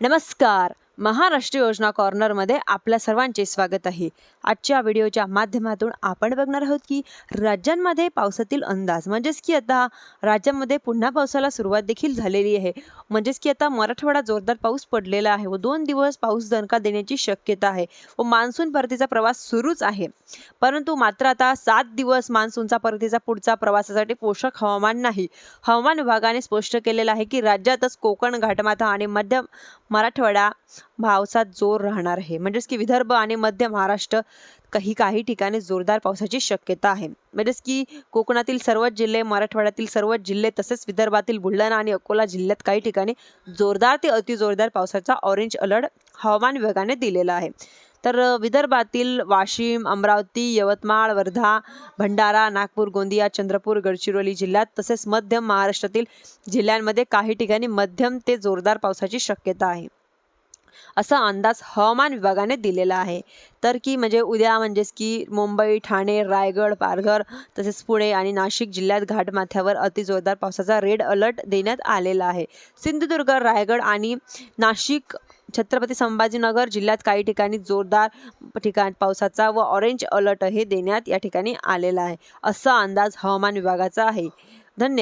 नमस्कार. महाराष्ट्र योजना कॉर्नरमध्ये आपल्या सर्वांचे स्वागत आहे. आजच्या व्हिडिओच्या माध्यमातून आपण बघणार आहोत की राज्यांमध्ये पावसातील अंदाज म्हणजेच की आता राज्यामध्ये पुन्हा पावसाला सुरुवात देखील झालेली आहे. म्हणजेच की आता मराठवाडा जोरदार पाऊस पडलेला आहे व दोन दिवस पाऊस दणका देण्याची शक्यता आहे व मान्सून परतीचा प्रवास सुरूच आहे. परंतु मात्र आता सात दिवस मान्सूनचा परतीचा पुढचा प्रवासासाठी पोषक हवामान नाही. हवामान विभागाने स्पष्ट केलेलं आहे की राज्यातच कोकण घाटमाथा आणि मध्य मराठवाडा पावसात जोर राहणार आहे. म्हणजेच की विदर्भ आणि मध्य महाराष्ट्र काही काही ठिकाणी जोरदार पावसाची शक्यता आहे. म्हणजेच की कोकणातील सर्वच जिल्हे मराठवाड्यातील सर्वच जिल्हे तसेच विदर्भातील बुलढाणा आणि अकोला जिल्ह्यात काही ठिकाणी जोरदार ते अतिजोरदार पावसाचा ऑरेंज अलर्ट हवामान विभागाने दिलेला आहे. तर विदर्भातील वाशिम अमरावती यवतमाळ वर्धा भंडारा नागपूर गोंदिया चंद्रपूर गडचिरोली जिल्ह्यात तसेच मध्य महाराष्ट्रातील जिल्ह्यांमध्ये काही ठिकाणी मध्यम ते जोरदार पावसाची शक्यता आहे. असा अंदाज हवामान विभागाने दिलेला आहे. तर की म्हणजे उद्या म्हणजेच की मुंबई ठाणे रायगड पालघर तसेच पुणे आणि नाशिक जिल्ह्यात घाटमाथ्यावर अतिजोरदार पावसाचा रेड अलर्ट देण्यात आलेला आहे. सिंधुदुर्ग रायगड आणि नाशिक छत्रपती संभाजीनगर जिल्ह्यात काही ठिकाणी जोरदार ठिकाण पावसाचा व ऑरेंज अलर्ट हे देण्यात या ठिकाणी आलेला आहे. असा अंदाज हवामान विभागाचा आहे. धन्यवाद.